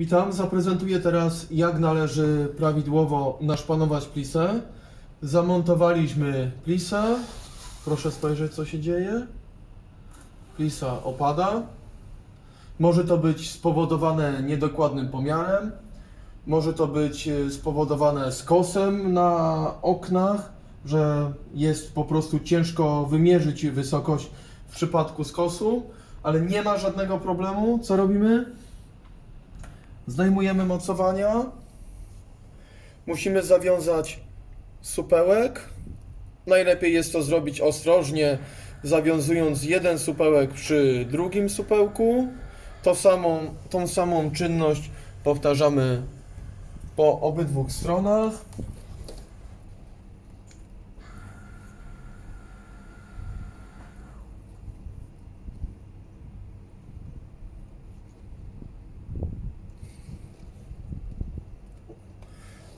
Witam, zaprezentuję teraz jak należy prawidłowo naszpanować plisę. Zamontowaliśmy plisę. Proszę spojrzeć co się dzieje. Plisa opada. Może to być spowodowane niedokładnym pomiarem. Może to być e, spowodowane skosem na oknach, że jest po prostu ciężko wymierzyć wysokość w przypadku skosu, ale nie ma żadnego problemu. Co robimy? Zdejmujemy mocowania. Musimy zawiązać supełek. Najlepiej jest to zrobić ostrożnie, zawiązując jeden supełek przy drugim supełku. To samą, tą samą czynność powtarzamy po obydwu stronach.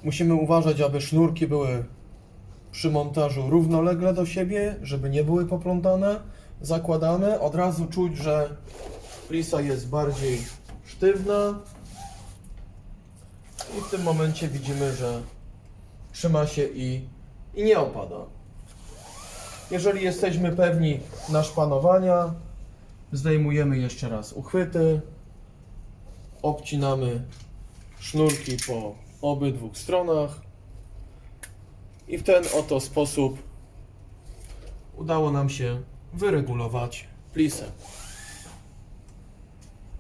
Musimy uważać, aby sznurki były przy montażu równolegle do siebie, żeby nie były poplątane. Zakładamy, od razu czuć, że plisa jest bardziej sztywna. I w tym momencie widzimy, że trzyma się i, i nie opada. Jeżeli jesteśmy pewni naszpanowania, zdejmujemy jeszcze raz uchwyty, obcinamy sznurki po obydwu stronach i w ten oto sposób udało nam się wyregulować plisę.